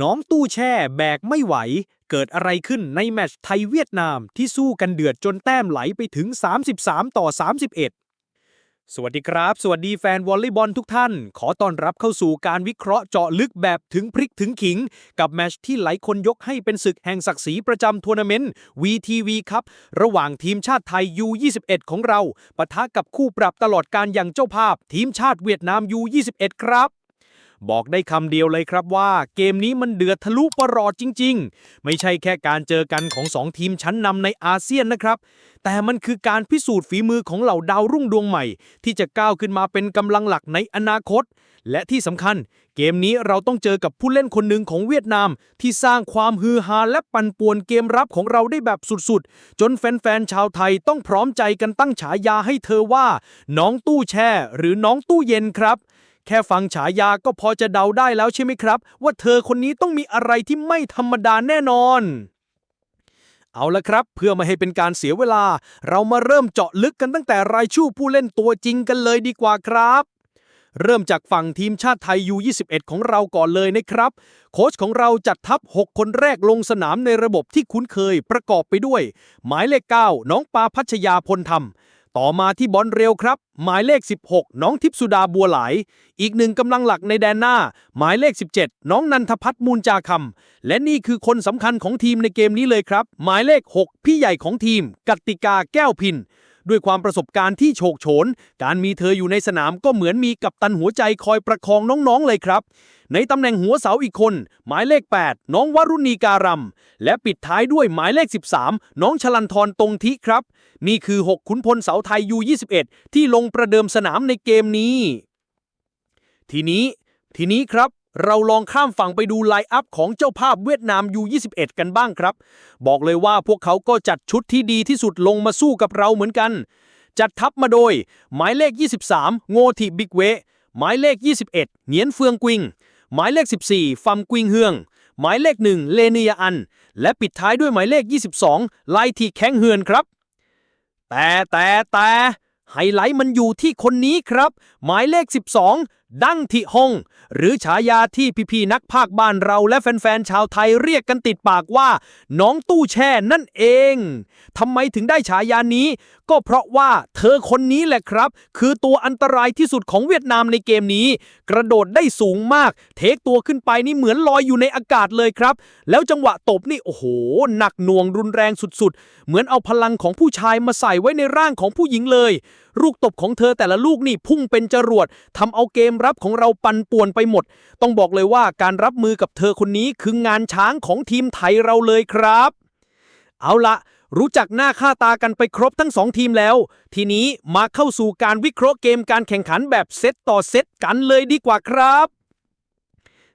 น้องตู้แช่แบกไม่ไหว เกิดอะไรขึ้นในแมตช์ไทยเวียดนามที่สู้กันเดือดจนแต้มไหลไปถึง 33 ต่อ 31 สวัสดีครับ สวัสดีแฟนวอลเลย์บอลทุกท่าน ขอต้อนรับเข้าสู่การวิเคราะห์เจาะลึกแบบถึงพริกถึงขิง กับแมตช์ที่หลายคนยกให้เป็นศึกแห่งศักดิ์ศรีประจำทัวร์นาเมนต์ VTV ครับระหว่างทีมชาติไทย U21 ของเราปะทะกับคู่ปรับตลอดการอย่างเจ้าภาพ ทีมชาติเวียดนาม U21 ครับ บอกได้คำเดียวเลยครับว่า เกมนี้มันเดือดทะลุประหลอดจริง ๆ ไม่ใช่แค่การเจอกันของสองทีมชั้นนำในอาเซียนนะครับ แต่มันคือการพิสูจน์ฝีมือของเหล่าดาวรุ่งดวงใหม่ ที่จะก้าวขึ้นมาเป็นกำลังหลักในอนาคต และที่สำคัญ เกมนี้เราต้องเจอกับผู้เล่นคนหนึ่งของเวียดนาม ที่สร้างความฮือฮาและปั่นป่วนเกมรับของเราได้แบบสุดๆ จนแฟนๆชาวไทยต้องพร้อมใจกันตั้งฉายาให้เธอว่า น้องตู้แช่หรือน้องตู้เย็นครับ แค่ฟังฉายาก็พอจะเดาได้แล้วใช่ไหมครับ ว่าเธอคนนี้ต้องมีอะไรที่ไม่ธรรมดาแน่นอน เอาละครับ เพื่อไม่ให้เป็นการเสียเวลา เรามาเริ่มเจาะลึกกันตั้งแต่รายชื่อผู้เล่นตัวจริงกันเลยดีกว่าครับเริ่มจากฝั่งทีมชาติไทย U21 ของเราก่อนเลยนะครับ โค้ชของเราจัดทัพ 6 คนแรกลงสนามในระบบที่คุ้นเคยประกอบไปด้วย หมายเลข 9 น้องปาพัชยาพลธรรม ต่อมาที่บอลเร็วครับ หมายเลข 16 น้องทิพสุดาบัวไหล อีกหนึ่งกำลังหลักในแดนหน้า หมายเลข 17 น้องนันทพัฒน์มูลจาคำและนี่คือคนสำคัญของทีมในเกมนี้เลยครับ หมายเลข 6 พี่ใหญ่ของทีมกติกาแก้วพินด้วยความประสบการณ์ที่โฉกโฉน การมีเธออยู่ในสนามก็เหมือนมีกัปตันหัวใจคอยประคองน้องๆเลยครับ ในตำแหน่งหัวเสาอีกคน หมายเลข 8 น้องวรุณีการำและปิดท้ายด้วยหมายเลข 13 น้องชลันทรตรงทิครับ นี่คือ 6 ขุนพลเสาไทย U21 ที่ลงประเดิมสนามในเกมนี้ ทีนี้ ทีนี้ครับเราลองข้ามฝั่งไปดูไลน์อัพของเจ้าภาพเวียดนาม U21 กันบ้างครับ บอกเลยว่าพวกเขาก็จัดชุดที่ดีที่สุดลงมาสู้กับเราเหมือนกัน จัดทัพมาโดย หมายเลข 23 โงทิบิกเว หมายเลข 21เหนียนเฟืองกวิง หมายเลข 14 ฟัมกุิงเฮือง หมายเลข 1 เลเนียอัน และปิดท้ายด้วยหมายเลข 22 ไลทีแข้งเฮือนครับ แต่แต่แต่ไฮไลท์มันอยู่ที่คนนี้ครับ หมายเลข 12 ดั้งทิฮง หรือฉายาที่พี่ๆนักภาคบ้านเราและแฟนๆชาวไทยเรียกกันติดปากว่า น้องตู้แช่นั่นเองทำไมถึงได้ฉายานี้ ก็เพราะว่าเธอคนนี้แหละครับ คือตัวอันตรายที่สุดของเวียดนามในเกมนี้ กระโดดได้สูงมาก เทคตัวขึ้นไปนี่เหมือนลอยอยู่ในอากาศเลยครับ แล้วจังหวะตบนี่โอ้โห หนักหน่วงรุนแรงสุดๆ เหมือนเอาพลังของผู้ชายมาใส่ไว้ในร่างของผู้หญิงเลย ลูกตบของเธอแต่ละลูกนี่พุ่งเป็นจรวดทำเอาเกมรับของเราปั่นป่วนไปหมด ต้องบอกเลยว่าการรับมือกับเธอคนนี้คืองานช้างของทีมไทยเราเลยครับ เอาละรู้จักหน้าค่าตากันไปครบทั้งสองทีมแล้ว ทีนี้มาเข้าสู่การวิเคราะห์เกมการแข่งขันแบบเซตต่อเซตกันเลยดีกว่าครับ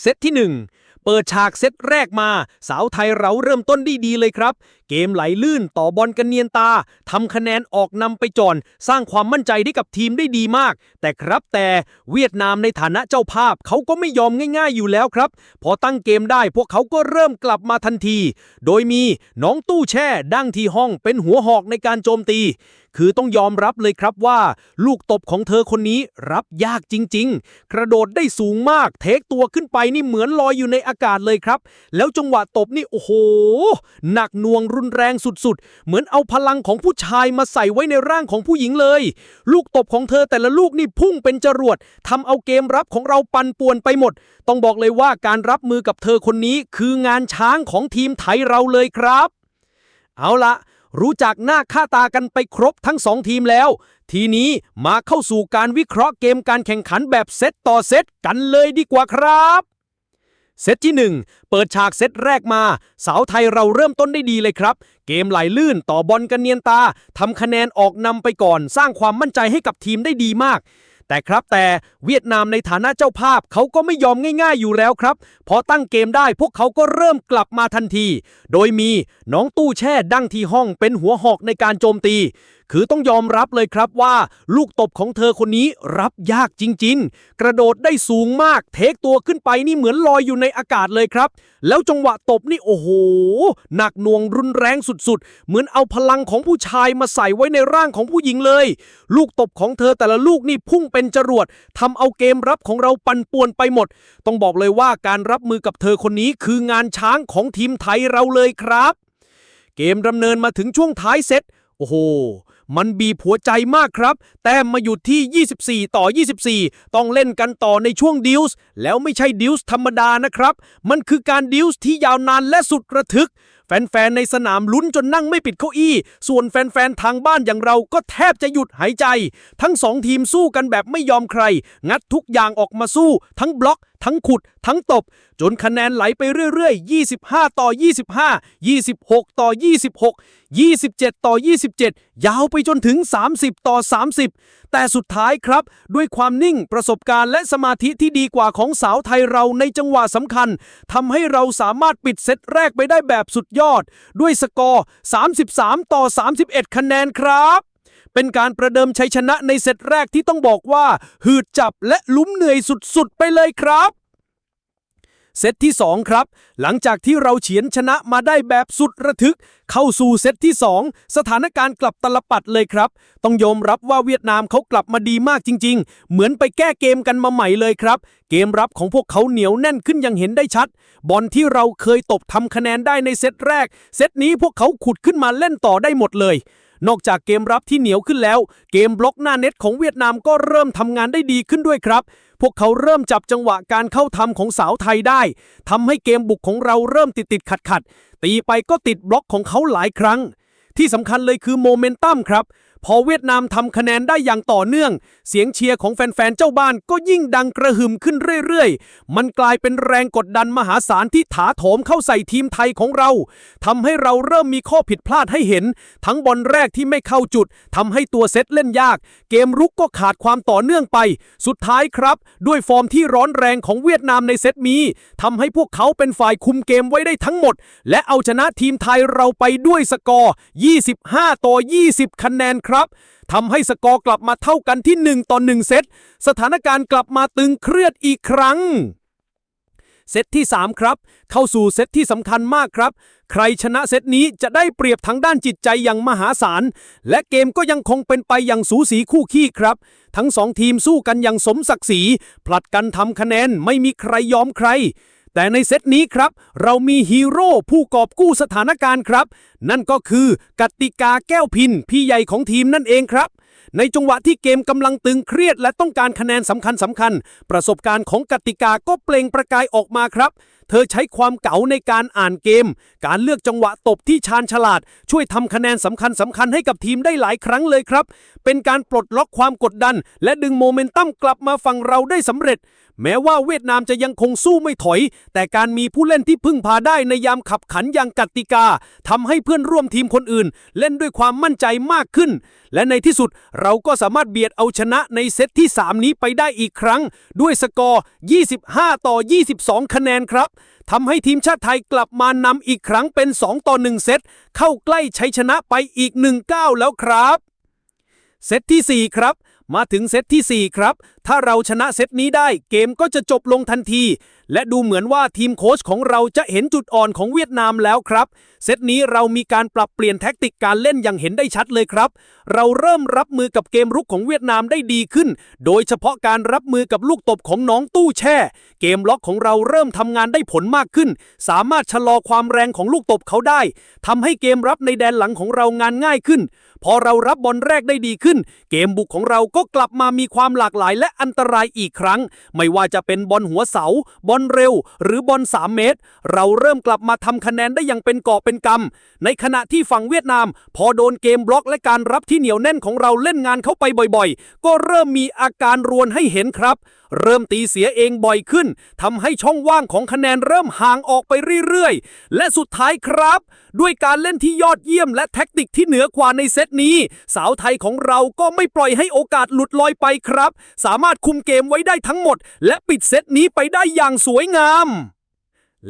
เซตที่ 1 เปิดฉากเซตแรกมา สาวไทยเราเริ่มต้นได้ดีเลยครับ เกมไหลลื่นต่อบอลกันเนียนตาทำคะแนนออกนำไปจอนสร้างความมั่นใจให้กับทีมได้ดีมาก แต่ครับแต่เวียดนามในฐานะเจ้าภาพเขาก็ไม่ยอมง่ายๆอยู่แล้วครับ พอตั้งเกมได้พวกเขาก็เริ่มกลับมาทันที โดยมีน้องตู้แช่ดั้งที่ห้องเป็นหัวหอกในการโจมตี คือต้องยอมรับเลยครับว่า ลูกตบของเธอคนนี้รับยากจริง ๆ กระโดดได้สูงมาก เทคตัวขึ้นไปนี่เหมือนลอยอยู่ในอากาศเลยครับ แล้วจังหวะตบนี่โอ้โหหนักน่วงรุุนแรงสุดๆ เหมือนเอาพลังของผู้ชายมาใส่ไว้ในร่างของผู้หญิงเลย ลูกตบของเธอแต่ละลูกนี่พุ่งเป็นจรวดทำเอาเกมรับของเราปั่นป่วนไปหมด ต้องบอกเลยว่าการรับมือกับเธอคนนี้คืองานช้างของทีมไทยเราเลยครับ เอาละรู้จักหน้าค่าตากันไปครบทั้งสองทีมแล้ว ทีนี้มาเข้าสู่การวิเคราะห์เกมการแข่งขันแบบเซตต่อเซตกันเลยดีกว่าครับ เซตที่ 1 เปิดฉากเซตแรกมา สาวไทยเราเริ่มต้นได้ดีเลยครับ เกมไหลลื่นต่อบอลกันเนียนตาทำคะแนนออกนำไปก่อน สร้างความมั่นใจให้กับทีมได้ดีมาก แต่ครับแต่เวียดนามในฐานะเจ้าภาพเขาก็ไม่ยอมง่ายๆอยู่แล้วครับ พอตั้งเกมได้พวกเขาก็เริ่มกลับมาทันที โดยมีน้องตู้แช่ดั้งที่ห้องเป็นหัวหอกในการโจมตี คือต้องยอมรับเลยครับว่า ลูกตบของเธอคนนี้รับยากจริง ๆ กระโดดได้สูงมาก เทคตัวขึ้นไปนี่เหมือนลอยอยู่ในอากาศเลยครับ แล้วจังหวะตบนี่โอ้โห หนักหน่วงรุนแรงสุดๆ เหมือนเอาพลังของผู้ชายมาใส่ไว้ในร่างของผู้หญิงเลย ลูกตบของเธอแต่ละลูกนี่พุ่งเป็นจรวดทำเอาเกมรับของเราปั่นป่วนไปหมด ต้องบอกเลยว่าการรับมือกับเธอคนนี้คืองานช้างของทีมไทยเราเลยครับ เกมดำเนินมาถึงช่วงท้ายเซตโอ้โห มันบีบหัวใจมากครับ แต้มมาอยู่ที่ 24 ต่อ 24 ต้องเล่นกันต่อในช่วงดิวส์แล้วไม่ใช่ดิวส์ธรรมดานะครับ มันคือการดิวส์ที่ยาวนานและสุดระทึก แฟนๆ ในสนามลุ้นจนนั่งไม่ปิดเก้าอี้ ส่วนแฟนๆ ทางบ้านอย่างเราก็แทบจะหยุดหายใจ ทั้งสองทีมสู้กันแบบไม่ยอมใคร งัดทุกอย่างออกมาสู้ ทั้งบล็อก ทั้งขุด ทั้งตบ จนคะแนนไหลไปเรื่อยๆ 25 ต่อ 25 26 ต่อ 26 27 ต่อ 27 ยาวไปจนถึง 30 ต่อ 30 แต่สุดท้ายครับ ด้วยความนิ่งประสบการณ์และสมาธิที่ดีกว่าของสาวไทยเราในจังหวะสำคัญทำให้เราสามารถปิดเซตแรกไปได้แบบสุดยอดด้วยสกอร์ 33 ต่อ 31 คะแนนครับ เป็นการประเดิมชัยชนะในเซตแรกที่ต้องบอกว่า หืดจับและลุ้มเหนื่อยสุดๆ ไปเลยครับ เซตที่ 2 ครับ หลังจากที่เราเฉือนชนะมาได้แบบสุดระทึก เข้าสู่เซตที่ 2 สถานการณ์กลับตลปัดเลยครับ ต้องยอมรับว่าเวียดนามเขากลับมาดีมากจริง ๆ เหมือนไปแก้เกมกันมาใหม่เลยครับ เกมรับของพวกเขาเหนียวแน่นขึ้นอยังเห็นได้ชัด บอลที่เราเคยตบทำคะแนนได้ในเซตแรก เซตนี้พวกเขาขุดขึ้นมาเล่นต่อได้หมดเลย นอกจากเกมรับที่เหนียวขึ้นแล้ว เกมบล็อกหน้าเน็ตของเวียดนามก็เริ่มทำงานได้ดีขึ้นด้วยครับ พวกเขาเริ่มจับจังหวะการเข้าทำของสาวไทยได้ทำให้เกมบุกของเราเริ่มติดติดขัดขัดตีไปก็ติดบล็อกของเขาหลายครั้ง ที่สำคัญเลยคือโมเมนตัมครับ พอเวียดนามทำคะแนนได้อย่างต่อเนื่อง เสียงเชียร์ของแฟนๆเจ้าบ้านก็ยิ่งดังกระหึ่มขึ้นเรื่อยๆ มันกลายเป็นแรงกดดันมหาศาลที่ถาโถมเข้าใส่ทีมไทยของเราทำให้เราเริ่มมีข้อผิดพลาดให้เห็น ทั้งบอลแรกที่ไม่เข้าจุดทำให้ตัวเซตเล่นยาก เกมรุกก็ขาดความต่อเนื่องไป สุดท้ายครับ ด้วยฟอร์มที่ร้อนแรงของเวียดนามในเซตนี้ทำให้พวกเขาเป็นฝ่ายคุมเกมไว้ได้ทั้งหมด และเอาชนะทีมไทยเราไปด้วยสกอร์ 25 ต่อ 20 คะแนนครับทำให้สกอร์กลับมาเท่ากันที่ 1 ต่อ 1 เซต สถานการณ์กลับมาตึงเครียดอีกครั้ง เซตที่ 3 ครับ เข้าสู่เซตที่สำคัญมากครับ ใครชนะเซตนี้จะได้เปรียบทางด้านจิตใจอย่างมหาศาล และเกมก็ยังคงเป็นไปอย่างสูสีคู่ขี้ครับ ทั้งสองทีมสู้กันอย่างสมศักดิ์ศรี ผลัดกันทำคะแนนไม่มีใครยอมใคร แต่ในเซตนี้ครับ เรามีฮีโร่ผู้กอบกู้สถานการณ์ครับ นั่นก็คือกติกาแก้วพินพี่ใหญ่ของทีมนั่นเองครับ ในจังหวะที่เกมกำลังตึงเครียดและต้องการคะแนนสำคัญสำคัญ ประสบการณ์ของกติกาก็เปล่งประกายออกมาครับเธอใช้ความเก๋าในการอ่านเกม การเลือกจังหวะตบที่ชาญฉลาด ช่วยทำคะแนนสำคัญสำคัญให้กับทีมได้หลายครั้งเลยครับ เป็นการปลดล็อกความกดดัน และดึงโมเมนตัมกลับมาฝั่งเราได้สำเร็จ แม้ว่าเวียดนามจะยังคงสู้ไม่ถอย แต่การมีผู้เล่นที่พึ่งพาได้ในยามขับขันอย่างกติกาทำให้เพื่อนร่วมทีมคนอื่น เล่นด้วยความมั่นใจมากขึ้น และในที่สุดเราก็สามารถเบียดเอาชนะในเซตที่ 3 นี้ไปได้อีกครั้ง ด้วยสกอร์ 25 ต่อ 22 คะแนนครับทำให้ทีมชาติไทยกลับมานำอีกครั้งเป็น 2 ต่อ 1 เซตเข้าใกล้ชัยชนะไปอีก1ก้าวแล้วครับ เซตที่ 4 ครับ มาถึงเซตที่ 4 ครับ ถ้าเราชนะเซตนี้ได้เกมก็จะจบลงทันที และดูเหมือนว่าทีมโค้ชของเราจะเห็นจุดอ่อนของเวียดนามแล้วครับ เซตนี้เรามีการปรับเปลี่ยนแท็กติกการเล่นอย่างเห็นได้ชัดเลยครับ เราเริ่มรับมือกับเกมรุกของเวียดนามได้ดีขึ้น โดยเฉพาะการรับมือกับลูกตบของน้องตู้แช่ เกมล็อกของเราเริ่มทำงานได้ผลมากขึ้น สามารถชะลอความแรงของลูกตบเขาได้ทำให้เกมรับในแดนหลังของเรางานง่ายขึ้น พอเรารับบอลแรกได้ดีขึ้น เกมบุกของเราก็กลับมามีความหลากหลายและอันตรายอีกครั้ง ไม่ว่าจะเป็นบอลหัวเสาบอลเร็ว หรือบอล3 เมตร เราเริ่มกลับมาทำคะแนนได้อย่างเป็นกอบเป็นกำในขณะที่ฝั่งเวียดนาม พอโดนเกมบล็อกและการรับที่เหนียวแน่นของเราเล่นงานเข้าไปบ่อยๆ ก็เริ่มมีอาการรวนให้เห็นครับ เริ่มตีเสียเองบ่อยขึ้นทำให้ช่องว่างของคะแนนเริ่มห่างออกไปเรื่อยๆ และสุดท้ายครับ ด้วยการเล่นที่ยอดเยี่ยมและแท็กติกที่เหนือกว่าในเซตนี้ สาวไทยของเราก็ไม่ปล่อยให้โอกาสหลุดลอยไปครับ สามารถคุมเกมไว้ได้ทั้งหมด และปิดเซตนี้ไปได้อย่างสวยงาม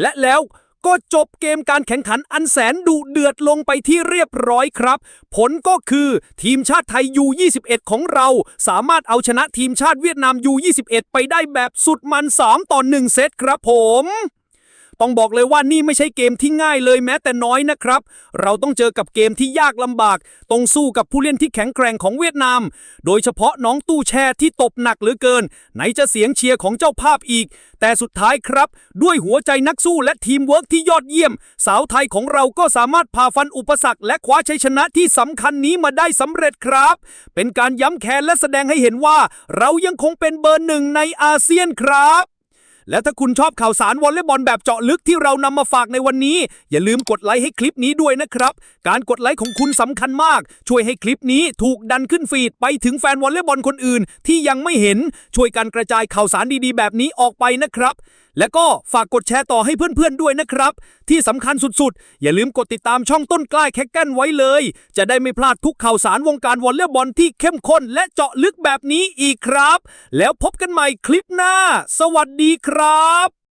และแล้ว ก็จบเกมการแข่งขันอันแสนดุเดือดลงไปที่เรียบร้อยครับ ผลก็คือทีมชาติไทยยู21ของเรา สามารถเอาชนะทีมชาติเวียดนามยู21ไปได้แบบสุดมัน 3 ต่อ 1 เซตครับผม ต้องบอกเลยว่านี่ไม่ใช่เกมที่ง่ายเลยแม้แต่น้อยนะครับ เราต้องเจอกับเกมที่ยากลำบาก ต้องสู้กับผู้เล่นที่แข็งแกร่งของเวียดนาม โดยเฉพาะน้องตู้แช่ที่ตบหนักเหลือเกิน ไหนจะเสียงเชียร์ของเจ้าภาพอีก แต่สุดท้ายครับ ด้วยหัวใจนักสู้และทีมเวิร์กที่ยอดเยี่ยม สาวไทยของเราก็สามารถผ่าฟันอุปสรรค และคว้าชัยชนะที่สำคัญนี้มาได้สำเร็จครับ เป็นการย้ำแค้นและแสดงให้เห็นว่า เรายังคงเป็นเบอร์หนึ่งในอาเซียนครับ และถ้าคุณชอบข่าวสารวอลเลย์บอลแบบเจาะลึกที่เรานำมาฝากในวันนี้ อย่าลืมกดไลค์ให้คลิปนี้ด้วยนะครับ การกดไลค์ของคุณสำคัญมาก ช่วยให้คลิปนี้ถูกดันขึ้นฟีดไปถึงแฟนวอลเลย์บอลคนอื่น ที่ยังไม่เห็นช่วยกันกระจายข่าวสารดีๆ แบบนี้ออกไปนะครับ และก็ฝากกดแชร์ต่อให้เพื่อนๆด้วยนะครับ ที่สำคัญสุดๆ อย่าลืมกดติดตามช่องต้นกล้าแคกเกันไว้เลย จะได้ไม่พลาดทุกข่าวสารวงการวอลเลย์บอลที่เข้มข้นและเจาะลึกแบบนี้อีกครับ แล้วพบกันใหม่คลิปหน้า สวัสดีครับ